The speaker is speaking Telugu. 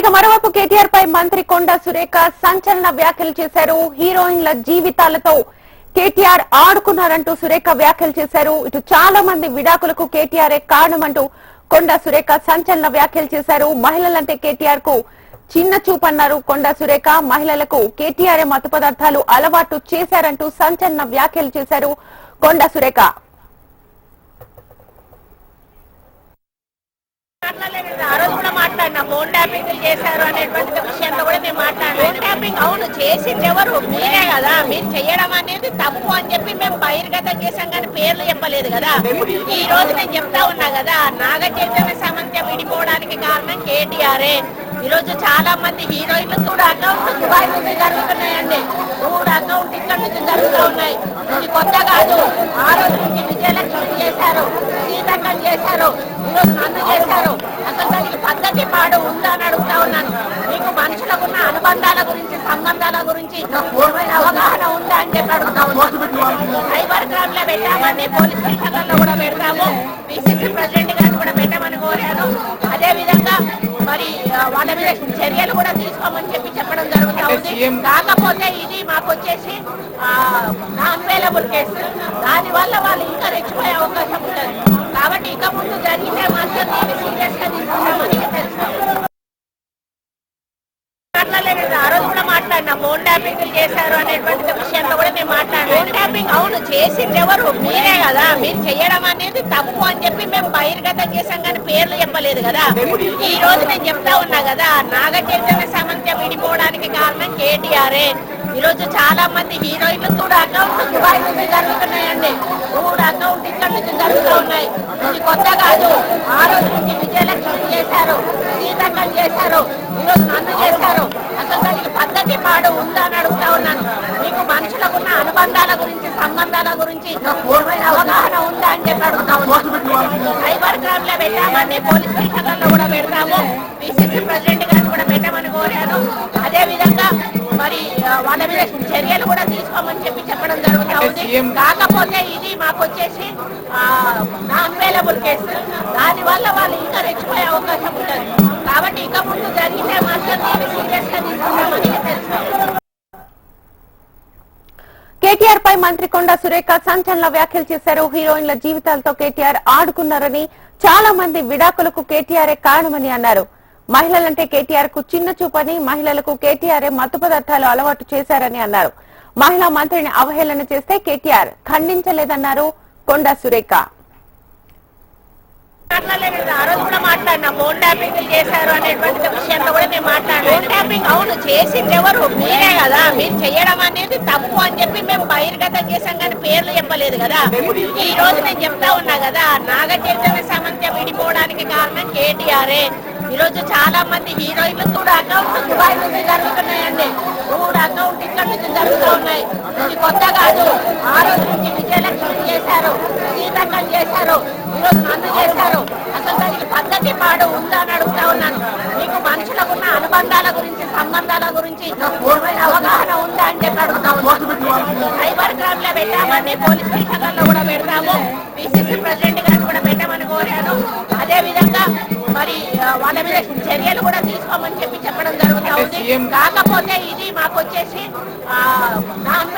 ఇక మరోవైపు కేటీఆర్ పై మంత్రి కొండ సురేఖ సంచలన వ్యాఖ్యలు చేశారు. హీరోయిన్ల జీవితాలతో కేటీఆర్ ఆడుకున్నారంటూ సురేఖ వ్యాఖ్యలు చేశారు. ఇటు చాలా మంది విడాకులకు కేటీఆర్ కారణమంటూ కొండ సురేఖ సంచలన వ్యాఖ్యలు చేశారు. మహిళలంటే కేటీఆర్కు చిన్న చూపన్నారు కొండ సురేఖ. మహిళలకు కేటీఆర్ మత్తు పదార్థాలు అలవాటు చేశారంటూ సంచలన వ్యాఖ్యలు చేశారు కొండ సురేఖ. ఆ రోజు కూడా ఫోన్ ట్యాపింగ్ చేశారు అనేటువంటి విషయంలో కూడా మేము మాట్లాడాలి ఫోన్ ట్యాపింగ్ అవును చేసింది ఎవరు? మీరే కదా. మీరు చేయడం అనేది తప్పు అని చెప్పి మేము బహిర్గతం చేశాం కానీ పేర్లు చెప్పలేదు కదా. ఈ రోజు నేను చెప్తా ఉన్నా కదా నాగ చైతన్య సమంత్య విడిపోవడానికి కారణం కేటీఆర్ఏ ఈ రోజు చాలా మంది హీరోయిన్లు కూడా అకౌంట్ దుబాయ్ నుంచి జరుగుతున్నాయండి. కూడా అకౌంట్ ఇక్కడ నుంచి జరుగుతూ ఉన్నాయి. ఇది కొత్త కాదు. ఆ రోజు నుంచి విజయలక్ష్మి చేశారు సీతక్కం చేశారు ఈరోజు నన్ను చేశారు. పద్ధతి పాడు ఉందా అని అడుగుతా ఉన్నాను. మీకు మనుషులకు ఉన్న అనుబంధాల గురించి సంబంధాల గురించి అవగాహన ఉందా అని చెప్పి అడుగుతా ఉన్నాను. సైబర్ క్రైమ్లో పెట్టామని పోలీస్ స్టేషన్లలో కూడా పెడతాము. పిసిసి ప్రెసిడెంట్ గారిని కూడా పెట్టమని కోరాను. అదే విధంగా మరి వాళ్ళ మీద చర్యలు కూడా తీసుకోమని చెప్పి చెప్పడం జరుగుతా ఉంది. కాకపోతే ఇది మాకు వచ్చేసి అవైలబుల్ కేసు దాని వల్ల వాళ్ళు ఇంకా రెచ్చిపోయే అవకాశం ఉంటుంది. కాబట్టి ఇక ముందు జరిగితే మాత్రం దీన్ని సీరియస్గా తీసుకుంటామని తెలుసు మాట్లాడలేదు. ఆ రోజు కూడా మాట్లాడినా ఫోన్ ట్యాపింగ్ చేశారు అనేటువంటి విషయంలో కూడా ట్యాపింగ్ అవును చేసింది ఎవరు? మీరే కదా. మీరు చేయడం అనేది తప్పు అని చెప్పి మేము బహిర్గతం చేశాం కానీ పేర్లు చెప్పలేదు కదా. ఈ రోజు నేను చెప్తా ఉన్నా కదా నాగ చైతన్య సమంత విడిపోవడానికి కారణం కేటీఆర్ఏ ఈ రోజు చాలా మంది హీరోయిన్లు కూడా అకౌంట్ దుబాయ్ నుంచి జరుగుతున్నాయండి. కూడా అకౌంట్ ఇక్కడ నుంచి జరుగుతూ ఉన్నాయి. ఇది కొత్త కాదు. ఆ రోజు నుంచి విజయలక్ష్మి చేశారు సీతక్కం చేశారు ఈరోజు నన్ను చేశారు. పద్ధతి పాడు ఉందా అని అడుగుతా ఉన్నాను. మీకు మనుషులకు ఉన్న అనుబంధాల గురించి సంబంధాల గురించి అవగాహన ఉందా అని చెప్పి అడుగుతా ఉన్నాను. సైబర్ క్రైమ్లో పెట్టామని పోలీస్ స్టేషన్లలో కూడా పెడతాము. పిసిసి ప్రెసిడెంట్ గారిని కూడా పెట్టమని కోరాను. అదే విధంగా మరి వాళ్ళ మీద చర్యలు కూడా తీసుకోమని చెప్పి చెప్పడం జరుగుతా ఉంది. కాకపోతే ఇది మాకు వచ్చేసి నాన్ అవైలబుల్ కేసు దాని వల్ల వాళ్ళు ఇంకా రెచ్చిపోయే అవకాశం ఉంటుంది కాబట్టి ఇక ముందు జరిగితే మాత్రం సీరియస్గా కేటీఆర్ పై మంత్రి కొండ సురేఖ సంచలన వ్యాఖ్యలు చేశారు. హీరోయిన్ల జీవితాలతో కేటీఆర్ ఆడుకున్నారని చాలా మంది విడాకులకు కేటీఆర్ కారణమని అన్నారు. మహిళలంటే కేటీఆర్కు చిన్న చూపని మహిళలకు కేటీఆర్ మత్తు పదార్థాలు అలవాటు చేశారని అన్నారు. మహిళా మంత్రిని అవహేళన చేస్తే కేటీఆర్ ఖండించలేదన్నారు కొండ సురేఖ. మాట్లాడలేదు. ఆ రోజు కూడా మాట్లాడినా. ఫోన్ ట్యాపింగ్ చేశారు అనేటువంటి విషయంలో కూడా మేము మాట్లాడాం ఫోన్ ట్యాపింగ్ అవును చేసింది ఎవరు? మీరే కదా. మీరు చేయడం అనేది తప్పు అని చెప్పి మేము బహిర్గతం చేశాం కానీ పేర్లు చెప్పలేదు కదా. ఈ రోజు నేను చెప్తా ఉన్నా కదా నాగ చైతన్య సమంత్య విడిపోవడానికి కారణం కేటీఆర్ఏ ఈ రోజు చాలా మంది హీరోయిన్లు కూడా అకౌంట్ దుబాయ్ నుంచి జరుగుతున్నాయండి. కూడా అకౌంట్ ఇక్కడ నుంచి జరుగుతూ ఉన్నాయి. ఇది కొత్త కాదు. ఆ రోజు నుంచి విజయలక్ష్మి చేశారు. సీతక్కం చేశారు. ఈరోజు నన్ను చేశారు. అసలు దానికి పద్ధతి పాడు ఉందా అని అడుగుతా ఉన్నాను. మీకు మనుషులకు ఉన్న అనుబంధాల గురించి సంబంధాల గురించి ఏమైనా అవగాహన ఉందా అని చెప్పి అడుగుతా ఉన్నాను సైబర్ క్రైమ్లో పెట్టామండి పోలీస్ స్టేషన్లలో కూడా పెడతాము. పిసిసి ప్రెసిడెంట్ గారు కూడా పెట్టమని కోరాను. అదే విధంగా మరి వాళ్ళ మీద చర్యలు కూడా తీసుకోమని చెప్పి చెప్పడం జరుగుతా ఉంది. కాకపోతే ఇది మాకు వచ్చేసి నాన్